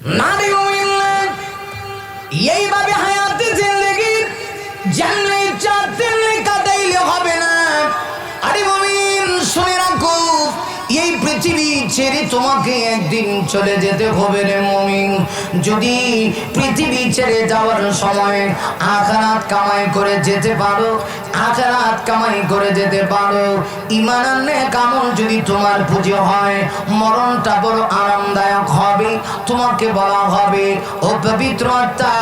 নারী এইভাবে হায়াতে জিন্দগি জানলে ছেড়ে তোমাকে একদিন চলে যেতে হবে রে মমিন। যদি পৃথিবী ছেড়ে যাওয়ার সময় আখারাত কামাই করে যেতে পারো, আখারাত কামাই করে যেতে পারো। ইমান আনলে কামল যদি তোমার পুজো হয়, মরণটা বড় আরামদায়ক হবে, তোমাকে বলা হবে, ও পবিত্র আত্মা,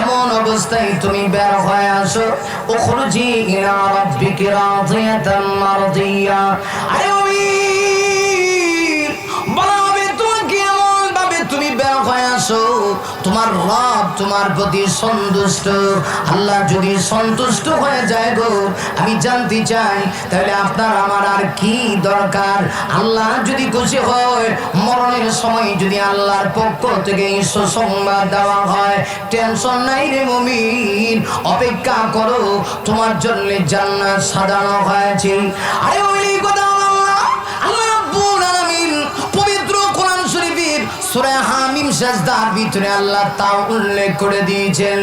এমন অবস্থায় তুমি বের হয়ে আসো। ও খুরজি ইলা রাব্বিকা রাদিয়াতান মারদিয়া। আরে তোমার রব তোমার প্রতি সন্তুষ্ট। আল্লাহ যদি সন্তুষ্ট হয়ে যায় গো, আমি জানতে চাই, তাহলে আপনার আমার আর কি দরকার? আল্লাহ যদি খুশি হয়, মরণের সময় যদি আল্লাহর পক্ষ থেকে সুসংবাদ দেওয়া হয়, টেনশন নাই রে মুমিন, অপেক্ষা করো, তোমার জন্য জান্নাত সাজানো হয়েছে। আরে ওই কথা সূরা হামিম সাজদার ভিতরে আল্লাহ তা উল্লেখ করে দিয়েছেন,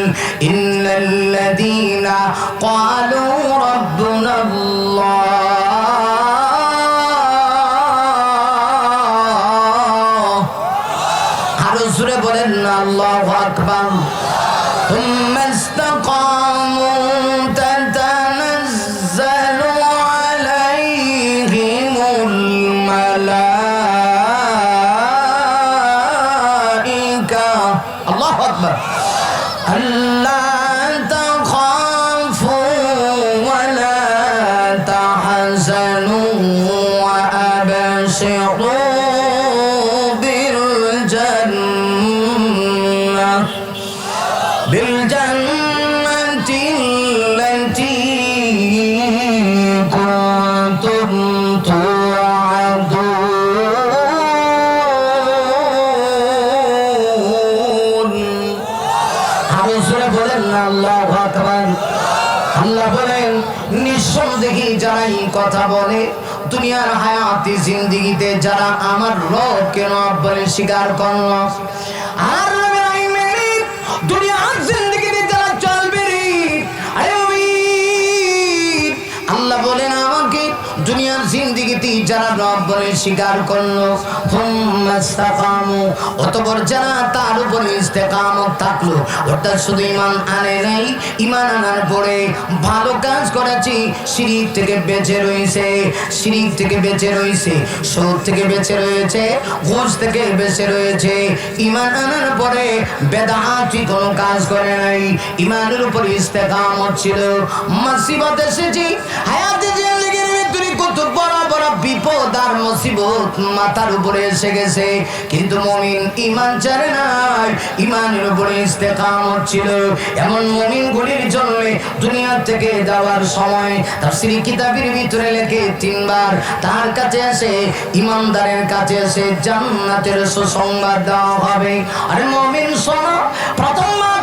ইন্নাল্লাযীনা ক্বালু রাব্বুনা আল্লাহ আরও জোরে বলেন, আল্লাহু আকবার। وأبصروا. হায়াতি জিন্দিগিতে যারা আমার রবকে রব বলে স্বীকার করল। বলে স্বীকার করল। অতঃপর যারা তার উপরে ইস্তেকামত থাকল অর্থাৎ শুধু ইমান আনে নাই, ইমান আনার পরে ভালো কাজ করেছি, শিরিক থেকে বেঁচে রয়েছে, শিরিক থেকে বেঁচে রয়েছে সুদ থেকে বেঁচে রয়েছে, ঘুষ থেকে বেঁচে রয়েছে। ইমান আনার পরে বেদাহাতি কোনো কাজ করে নাই, ইমানের উপর ইস্তেকামত ছিল মুসিবত এসেছি, হায়াতে জিন্দেগির মুসিবত মাথার উপরে এসে গেছে। কিন্তু মমিন ইমান ছাড়ে নাই। ইমানের উপরে ইস্তেকামত ছিল। এমন মমিন গুলির জন্য দুনিয়া থেকে যাওয়ার সময় তার শ্রী কিতাবের ভিতরে লেখে তিনবার, তার কাছে আসে ইমানদারের কাছে এসে জান্নাতের সুসংবাদ দেওয়া হবে। আরে মমিন শোনো, প্রথমবার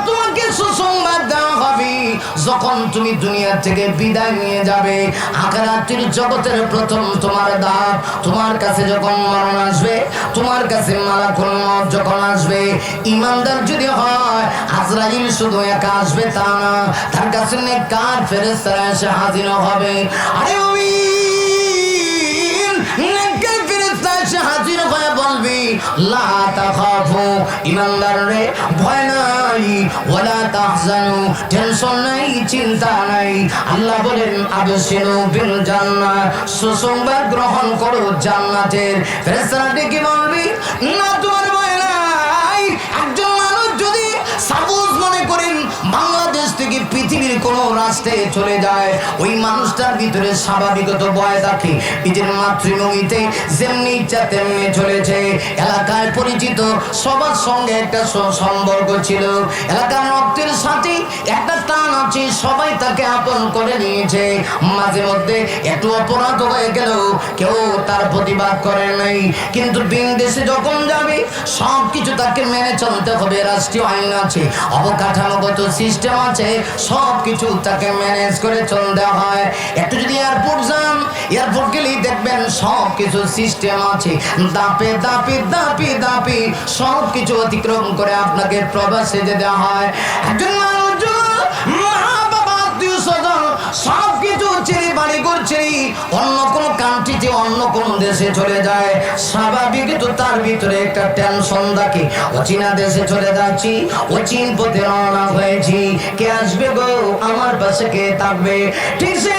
যখন তুমি দুনিয়া থেকে বিদায় নিয়ে যাবে, আখেরাতের জগতের প্রথম তোমার দাব তোমার কাছে যখন মরণ আসবে, তোমার কাছে মালাকুল মউত যখন আসবে ইমানদার যদি হয়, আজরাইল শুধু একা আসবে তা না, তার কাছে নেককার ফেরেশতারা এসে হাজির হবে। আরে নেককার ফেরেশতা এসে হাজির হয়ে। বলবি রে, ভয় নাই, ওয়ালা তাহজানু, টেনশন নাই, চিন্তা নাই। আল্লাহ বলেন আবশিরু বিল জান্নাহ, সুসংবাদ গ্রহণ করো জান্নাতের। ফেরেশতারা ডেকে বলবি, না তোমার পৃথিবীর কোন রাস্তায় চলে যায়, ওই মানুষটার ভিতরে স্বাভাবিকত ভয় থাকে। নিজের মাতৃভূমিতে যেমনি ইচ্ছা তেমনি চলেছে। এলাকায় পরিচিত সবার সঙ্গে একটা সম্পর্ক ছিল। এলাকার রক্তের সাথে একটা টান আছে, সবাই তাকে আপন করে নিয়েছে। মাঝে মধ্যে একটু অপরাধ হয়ে গেল কেউ তার প্রতিবাদ করে নাই। কিন্তু বিদেশে যখন যাবে সব কিছু তাকে মেনে চলতে হবে। রাষ্ট্রীয় আইন আছে, অবকাঠামোগত সিস্টেম আছে, সব কিছু তাকে ম্যানেজ করে চলতে হয়। একটু যদি এয়ারপোর্ট যান এয়ারপোর্ট গেলেই দেখবেন সব কিছু সিস্টেম আছে। দাপে দাপি দাপি দাপি সব কিছু অতিক্রম করে আপনাকে প্রবাসে যেতে হয়। দেশে চলে যায়। স্বাভাবিক তো তার ভিতরে একটা টেনশন থাকে। অচেনা দেশে চলে যাচ্ছি অচিন পথে রওনা হয়েছি। কে আসবে গো? আমার পাশে কে থাকবে? ঠিক সে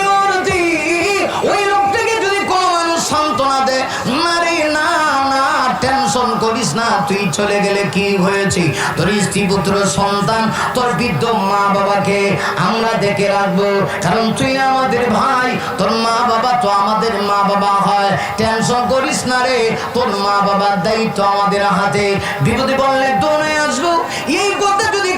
ওই লোকটাকে যদি কোনো মানুষ সান্ত্বনা দেয় টেনশন করিস না, তুই চলে গেলে কি হয়েছে? তোর স্ত্রী, পুত্র, সন্তান, তোর বৃদ্ধ মা বাবাকে আমরা দেখে রাখব। কারণ তুই আমাদের ভাই, তোর মা বাবা তো আমাদের মা বাবা হয়। টেনশন করিস না রে, তোর মা বাবার দায়িত্ব আমাদের হাতে। বিপদে বললে দৌড়ে আসব। এই কথা যদি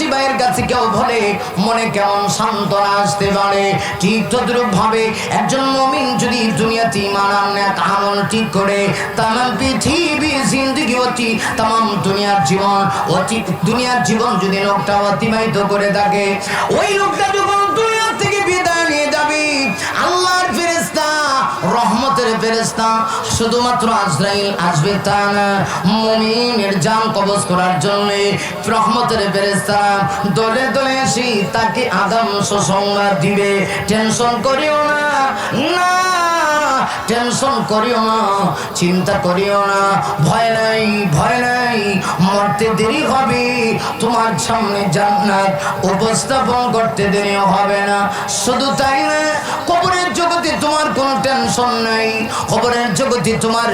প্রবাসী ভাইয়ের কাছে কেউ বলে, মনে কেমন সান্ত্বনা আসতে পারে? ঠিক তদ্রুপ ভাবে একজন মমিন যদি দুনিয়াতে ইমান আনে আমল ঠিক করে তাম পৃথিবী, জিন্দগি অতি তাম দুনিয়ার জীবন অতি, দুনিয়ার জীবন যদি লোকটা অতিবাহিত করে থাকে, ওই লোকটা যখন দুনিয়ার থেকে বিদায় নিয়ে যাবে ফেরেস্তা রহমতের ফেরেস্তা শুধুমাত্র আজরাইল আসবে তা না, মুমিনের জান কবজ করার জন্য রহমতের ফেরেস্তা দলে দলে এসে তাকে আদম সুসংবাদ দিবে। টেনশন করিও না না, টেনশন করিও না, চিন্তা করিও না, ভয় নাই ভয় নাই, মরতে দেরি হবে, তোমার সামনে জান্নাত উপস্থাপন করতে দেরি হবে না। শুধু তাই না, কবরের জগতে তোমার কোনো টেনশন নাই। কবরের জগতে তোমার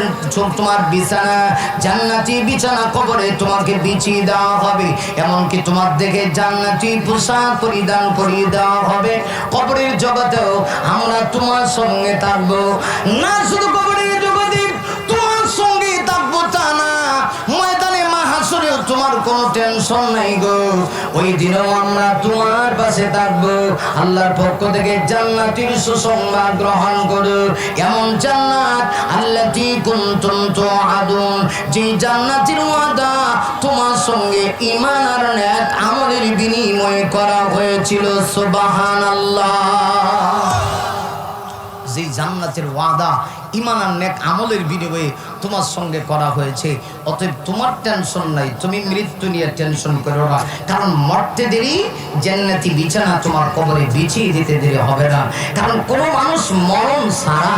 তোমার বিছানা, জান্নাতি বিছানা কবরে তোমাকে বিছিয়ে দেওয়া হবে। এমনকি তোমার দেখে জান্নাতি পোশাক পরিধান করিয়ে দেওয়া হবে। খবরের জগতেও আমরা তোমার সঙ্গে থাকব। না, শুধু কবরের টেনশন নাই গো। ওই দিনও আমরা তোমার পাশে থাকব। আল্লাহর পক্ষ থেকে জান্নাতের সুসংবাদ গ্রহণ করো। এমন জান্নাত আল্লাতি কুনতুম তুআদুন। যে জান্নাতের ওয়াদা তোমার সঙ্গে ইমান আর নেক আমলের বিনিময়ে করা হয়েছিল। সুবহানাল্লাহ। যে জান্নাতের ওয়াদা ইমান আর নেক আমলের বিনিময়ে তোমার সঙ্গে করা হয়েছে। অতএব তোমার টেনশন নাই, তুমি মৃত্যু নিয়ে টেনশন করো না। কারণ মরতে দেরি, জান্নাতি বিছানা তোমার কবরে বিছিয়ে দিতে দেরি হবে না। কারণ কোনো মানুষ মরণ সারা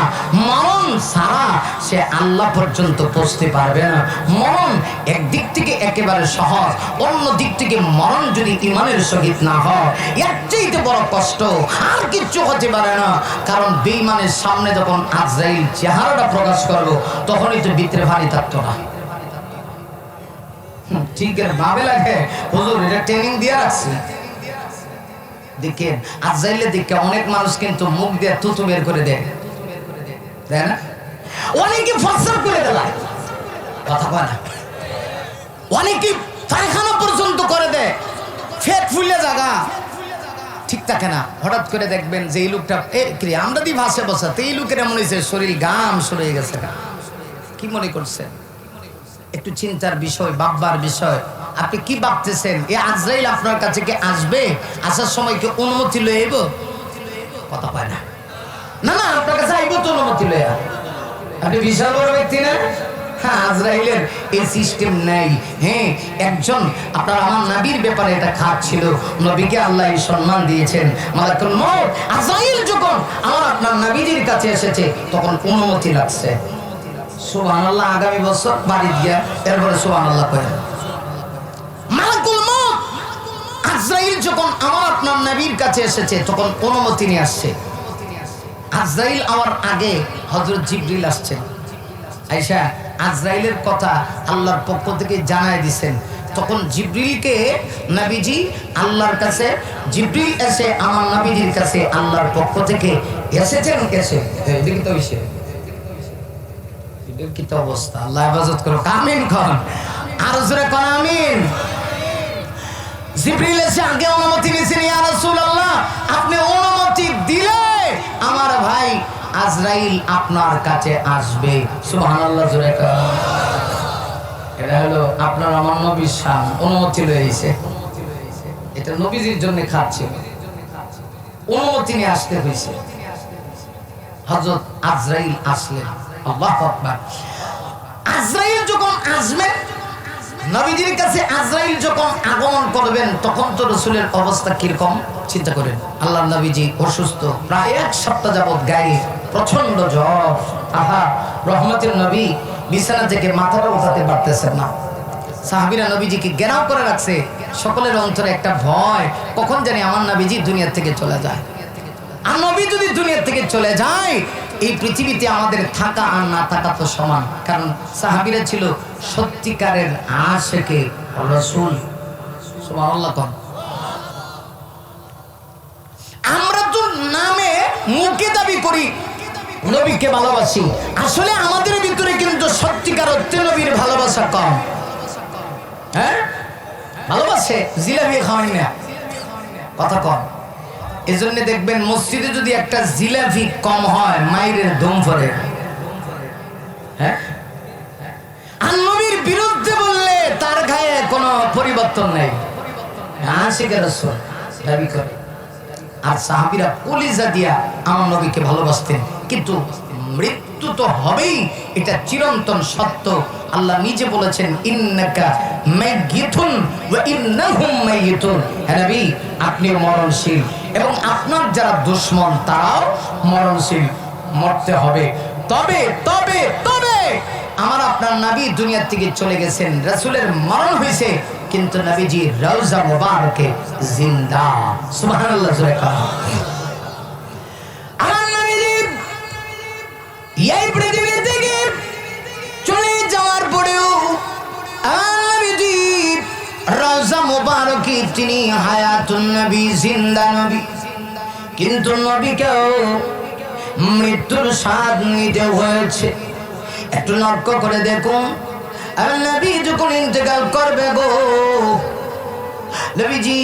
মরণ সারা সে আল্লাহ পর্যন্ত পৌঁছতে পারবে না। মরণ একদিক থেকে একেবারে সহজ, অন্য দিক থেকে মরণ যদি ইমানের সহিত না হয়, এর চাইতে বড় কষ্ট আর কিচ্ছু হতে পারে না। কারণ বেইমানের সামনে যখন আজরাইল চেহারাটা প্রকাশ করব তখনই তো ভিতরে ভারী থাকতো না। ঠিক ভাবে লাগে হুজুর, এটা ট্রেনিং দিয়ে রাখছি। দেখেন অনেক মানুষ কিন্তু মুখ দিয়ে থুতু বের করে দেয়। তাই না? অনেকে ফসল করে দেয়। কথা কয় অনেকে পায়খানা পর্যন্ত করে দেয়। ফেট ফুলে জায়গা ঠিক থাকে না। হঠাৎ করে দেখবেন যে এই লোকটা, এ আমরা দি ভাসে বসা, তো এই লোকের এমন হয়েছে শরীর গাম সরে গেছে। কি মনে করছেন? একটু চিন্তার বিষয়, ভাববার বিষয়। আপনি কি ভাবতেছেন? এ আজরাইল আপনার কাছে কি আসবে? আসার সময় কি অনুমতি লয়ে আইব? কথা পায় না। না না, আপনার কাছে আইব তো অনুমতি লয়ে। আপনি বিশাল বড় ব্যক্তি না? হ্যাঁ আজরাইলের এই সিস্টেম নেই। হ্যাঁ একজন, আপনার আমার নাবির ব্যাপারে এটা খাত ছিল। নবীকে আল্লাহ এই সম্মান দিয়েছেন। মালাকুল মউত, আজরাইল যখন আমার আপনার নাবিদের কাছে এসেছে, তখন অনুমতি লাগছে। সুবহানাল্লাহ, আগামী বছর বাড়ি গিয়া এরপরে সুবহানাল্লাহ কয় মালাকুল মউত, আজরাইল যখন আমার আপনার নবীর কাছে এসেছে, তখন অনুমতি নিয়ে আসছে। আজরাইল আমার আগে হযরত জিবরিল আসছেন। আইসা আজরাইলের কথা আল্লাহর পক্ষ থেকে জানায় দিছেন। তখন জিব্রিলকে নবীজি আল্লাহর কাছে, জিব্রিল এসে আমার নবীজির কাছে আল্লাহর পক্ষ থেকে এসেছেন এসে। এদিকে তো এসে এটার কি তো অবস্থা? আল্লাহ হেফাজত করো কামিন খন আর জোরে কন, আমিন। জিব্রিল এসে আগে অনুমতি নিয়েছেন, ইয়া রাসূলুল্লাহ, আপনি অনুমতি দিলে আমার ভাই আজরাইল আপনার কাছে আসবে। সুবহানাল্লাহ, জোরে এটা হলো আপনার আমার নবীর শান, অনুমতি লয়েছে এটা নবীজির জন্য খাচ্ছে। অনুমতি নিয়ে আসতে হয়েছে। আজরাইল আকবার। আজরাইল যখন আসবেন, নবীজির কাছে আজরাইল যখন আগমন করবেন, তখন তো রসুলের অবস্থা কীরকম? চিন্তা করেন। আল্লাহ নবীজি অসুস্থ, প্রায় এক সপ্তাহ যাবৎ গায়ে প্রচণ্ড জ্বর। আহা, রহমতের নবী বিছানা থেকে মাথাটা উঠাতে পারতেছেন না। সাহাবিরা নবীজিকে গেরাও করে রাখছে। সকলের অন্তরে একটা ভয়, কখন জানি আমার নবীজি দুনিয়া থেকে চলে যায়। আর নবী যদি দুনিয়া থেকে চলে যায়, এই পৃথিবীতে আমাদের থাকা আর না থাকা তো সমান। কারণ সাহাবিরা ছিল সত্যিকারের আশেকে রসুল। আমরা তো নামে মুখে দাবি করি নবীকে ভালোবাসি। আসলে আমাদের ভিতরে কিন্তু সত্যিকার অর্থে নবীর ভালোবাসা কম। হ্যাঁ? ভালোবাসে? জিলাপি খাওয়াই না। কথা কম। এজন্য দেখবেন মসজিদে যদি একটা জিলাপি কম হয়, মাইরের দম পরে হ্যাঁ? আর নবীর বিরুদ্ধে বললে তার গায়ে কোনো পরিবর্তন নেই। আশিকের রসুল দাবি করে। আর সাহাবিরা কলিজা দিয়া আমার নবীকে ভালোবাসতেন। কিন্তু মৃত্যু তো হবেই, এটা চিরন্তন সত্য। আল্লাহ নিজে বলেছেন, ইন্নাকা মাইয়িতুন ওয়া ইন্নাহুম মাইয়িতুন। হে নবী, আপনিও মরণশীল এবং আপনার যারা দুশমন, তারাও মরণশীল। মরতে হবে। তবে তবে তবে আমার আপনার নবী দুনিয়া থেকে চলে গেছেন। রাসূলের মরণ হয়েছে। কিন্তু নবীজি রওজা মুবারকে জিন্দা। সুবহানাল্লাহ, জোরে কাহা আমার নবীজি এই পৃথিবী থেকে চলে যাওয়ার পরেও আমার নবীজি রওজা মুবারকে তিনি হায়াতুন নবী, জিন্দা নবী। কিন্তু নবীকেও মৃত্যুর স্বাদ নিতে হয়েছে। একটু লক্ষ্য করে দেখুন। আর নবী যখন ইন্তেকাল করবে গো, নবীজি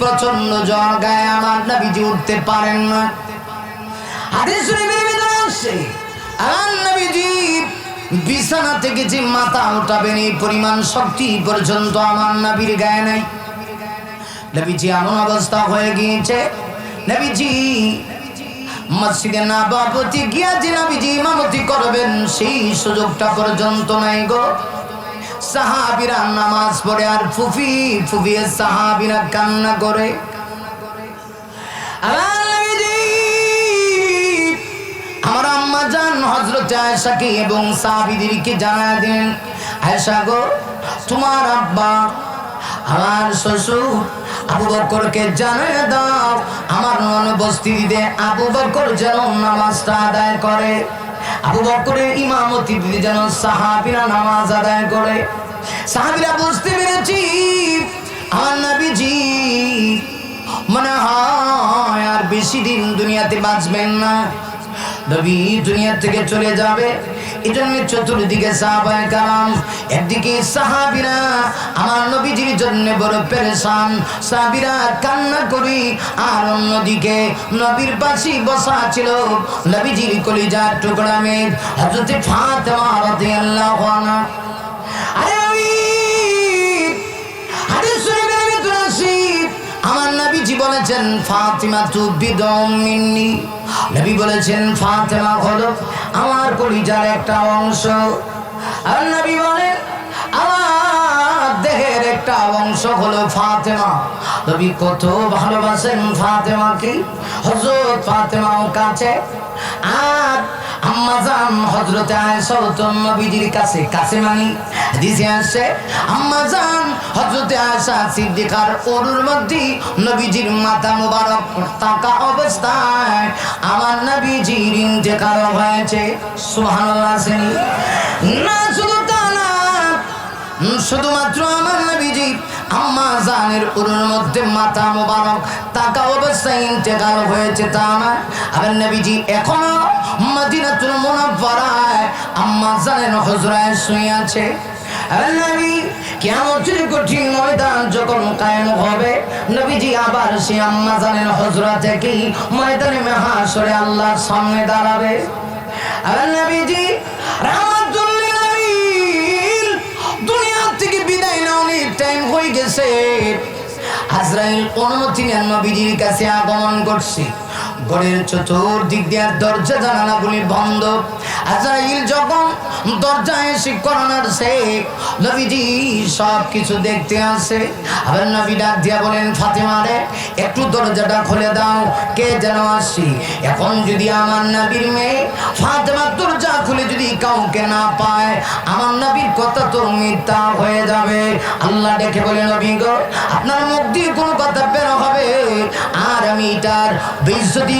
প্রচণ্ড জ্বর গায়ে আমার নবীজি উঠতে পারেন না। হাদিস মাথা পরিমাণ শক্তি পর্যন্ত আমার নবীর গায়ে নাই। অবস্থা হয়ে গিয়েছে না বাপতি করবেন, সেই সুযোগটা পর্যন্ত নাই গো। সাহাবিরা নামাজ পড়ে আর ফুফি, ফুফিয়ে সাহাবিরা কান্না করে। আমার আম্মা জান হজরত আয়সাকে এবং সাহাবিদেরকে জানা দেন আয়সা গো, তোমার আব্বা আমার শ্বশুর আবু বকরকে জানিয়ে দাও, আমার অনুপস্থিতিতে আবু বকর যেন নামাজটা আদায় করে। আবু বকরের ইমামতি যেন সাহাবিরা নামাজ আদায় করে। সাহাবিরা বুঝতে পেরেছি, আমার নবীজি মনে হয় আর বেশি দিন দুনিয়াতে বাঁচবেন না। নবী দুনিয়া থেকে চলে যাবে। এই চতুর্দিকে সাহাবায় কালাম একদিকে সাহাবিরা, আমার নবীজির জন্য বড় পেরেশান। সাহাবিরা কান্না করি, আর অন্যদিকে নবীর পাশে বসা ছিল নবীজির কলিজার টুকরা মেয়ে হযরতে ফাতেমা রাদিয়াল্লাহু আনহা আমার নবীজি বলেছেন ফাতিমা তু বিদমিনী নবী বলেছেন, ফাতেমা হলো আমার কলিজার একটা অংশ। আর নবী বলেন, আমার একটা অংশ হলো ফাতেমা। নবী কত ভালোবাসেন ফাতেমাকে। হযরত ফাতেমাও কাছে। আর আম্মাজান হযরতে আয়েশা তো নবীজির কাছে কাছে মানি মধ্যে নবীজির মুবারক তাকা অবস্থায় আমার নবীজির ইন্তেকাল হয়েছে। সুবহানাল্লাহ শুধুমাত্র আমার নবীজি, আম্মা জানের উরুর মধ্যে মাথা মোবারক তাকা অবস্থায় ইন্তেকাল হয়েছে তা না আবার নবীজি এখনও মদিনাতুল মুনাফফারায় আম্মা জানের হুজরায় শুয়ে আছে। আল্লাহর সামনে দাঁড়াবে। রাহমাতুল টাইম হয়ে গেছে। আজরাইল অনুমতি নেন নবীজির কাছে আগমন করছে। ঘরের চতুর্দিক দিয়ে দরজা জানালাগুলি বন্ধ। আজরাইল যখন দরজায় এসে করোনার সে নবীজি সব কিছু দেখতে আসে। আবার নবী ডাক দিয়া বলেন, ফাতেমা রে, একটু দরজাটা খুলে দাও, কে যেন আসি? এখন যদি আমার নবীর মেয়ে ফাতেমা দরজা খুলে যদি কাউকে না পায়, আমার নবীর কথা তো মিথ্যা হয়ে যাবে। আল্লাহ ডেকে বলে, নবী গো, আপনার মুখ দিয়ে কোনো কথা বের হবে। আর আমি এটার বেইজ্জতি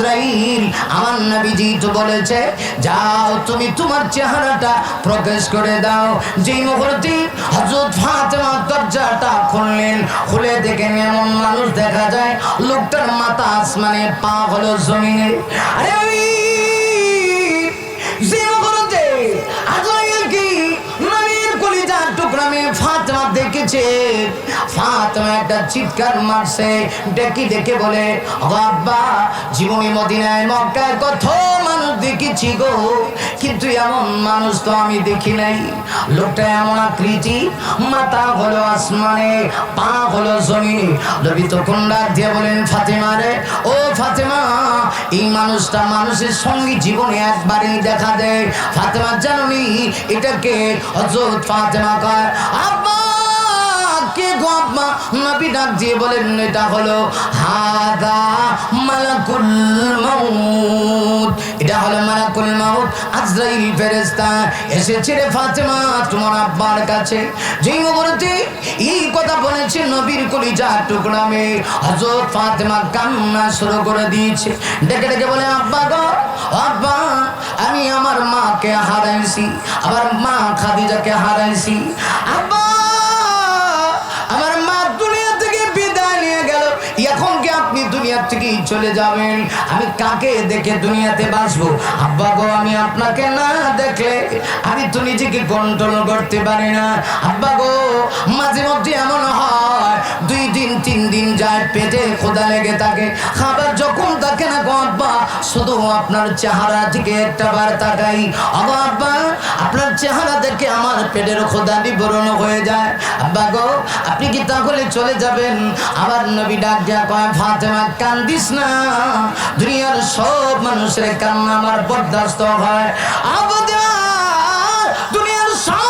আজরাইল, আমার নবীজি তো বলেছে, যাও, তুমি তোমার চেহারাটা প্রকাশ করে দাও। যেই মুহূর্তে হযরত ফাতেমা দরজাটা খুললেন, খুলে দেখেন এমন মানুষ দেখা যায়, লোকটার মাথা আসমানে পা হলো জমিনে। আরে যে আজরাইল কি নবীর কলিজার টুকরা মেয়ে ফাতেমা দেখেছে ফাতেমা একটা চিৎকার বলে "ও জীবনী কত মানুষ গো। কিন্তু এমন মানুষ তো আমি দেখি নাই। লোকটা পা দিয়ে বলেন ও ফাতেমা, এই মানুষটা মানুষের সঙ্গে জীবনে একবারই দেখা দেয়। ফাতেমা, জানি এটাকে হযরত ফাতেমা কয়, আব্বা কে গো আব্বা? নবী ডাক দিয়ে বলেন, এটা হলো হাদা মালাকুল মাউত। এটা হলো মালাকুল মাউত। আজরাইল ফেরেশতা এসেছে রে ফাতেমা, তোমার আব্বার কাছে। যেই মুহূর্তে এই কথা বলেছে, নবীর কলিজা টুকরা মেয়ে। হযরত ফাতেমা কান্না শুরু করে দিয়েছে। ডেকে ডেকে বলে, আব্বা গো, আব্বা, আমি আমার মাকে হারাইছি আবার মা খাদিজাকে হারাইছি। আব্বা চলে যাবেন। আমি কাকে দেখে দুনিয়াতে বাঁচবো? আব্বা গো, আমি আপনাকে না দেখলে আমি তো নিজেকে কন্ট্রোল করতে পারি না। আব্বা গো, মাঝে মধ্যে এমন হয়, দুই দিন, তিন দিন যায়, পেটে খোদা লেগে থাকে। খাবার যখন থাকে না গো আব্বা, শুধু আপনার চেহারা থেকে একটা বার তাকাই। আবার আব্বা, আপনার চেহারা দেখে আমার পেটের খোদা বিবরণ হয়ে যায়। আব্বা গো, আপনি কি তাহলে চলে যাবেন? আবার নবী ডাক দিয়া কয়, ফাতেমা, কান্দিস না। দুনিয়ার সব মানুষের কান্না আমার বরদাস্ত হয়। আবদার দুনিয়ার সব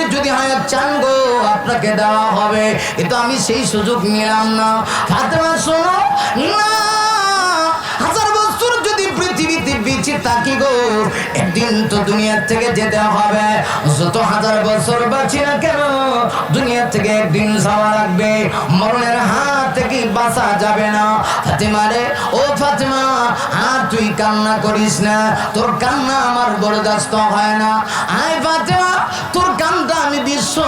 যদি হায়াত চান গো, আপনাকে দেওয়া হবে। কিন্তু আমি সেই সুযোগ নিলাম না। ফাতেমা, শোনো। না থাকি গো, একদিন তো দুনিয়ার থেকে যেতে হবে। যত হাজার বছর বাঁচি না কেন, দুনিয়া থেকে একদিন যাওয়া লাগবে। মরণের হাত থেকে বাঁচা যাবে না। ফাতেমা রে, ও ফাতেমা, আর তুই কান্না করিস না। তোর কান্না আমার বরদাস্ত হয় না।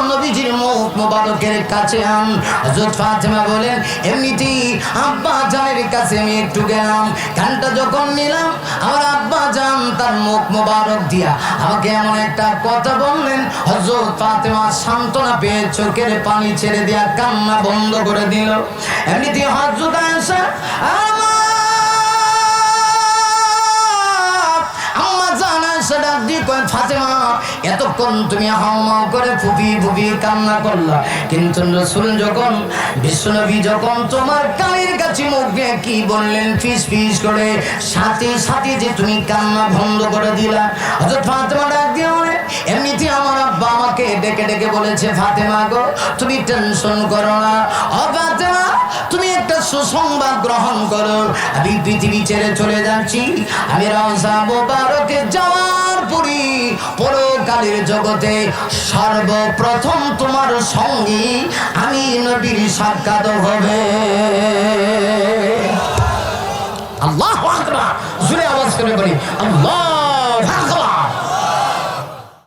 নবীজির মুখ মোবারকের কাছে আন হযরত ফাতেমা বলেন এমনিতেই আব্বা জানের কাছে আমি একটু গেলাম। কানটা যখন নিলাম, আমার আব্বা জান তার মুখ মোবারক দিয়া আমাকে এমন একটা কথা বললেন। হযরত ফাতেমা সান্ত্বনা পেয়ে চোখের পানি ছেড়ে দিয়া কান্না বন্ধ করে দিল। এমনিতেই হযরত আয়েশা আমার আম্মা জানা সেটা দিয়ে কয়, ফাতেমা এতক্ষণ তুমি হাওমাও করে ফুপি ফুপি কান্না করলা। কিন্তু রসুল যখন, বিশ্বনবী যখন তোমার কানের কাছে মুখ কি বললেন, ফিস ফিস করে সাথে সাথে যে তুমি কান্না বন্ধ করে দিলা। অথচ ফাতেমা ডাক দিয়ে এমনিতে আমার আব্বা আমাকে ডেকে ডেকে বলেছে, ফাতেমা গো, তুমি টেনশন করো না। ও ফাতেমা সুসংবাদ গ্রহণ করো। আমি পৃথিবী ছেড়ে চলে যাচ্ছি। আমি রাজা মোবারকে যাওয়ার পরই পরকালের জগতে সর্বপ্রথম তোমার সঙ্গী আমি নবীর সাক্ষাৎ হবে। আল্লাহ জুড়ে আওয়াজ করে বলি, আল্লাহ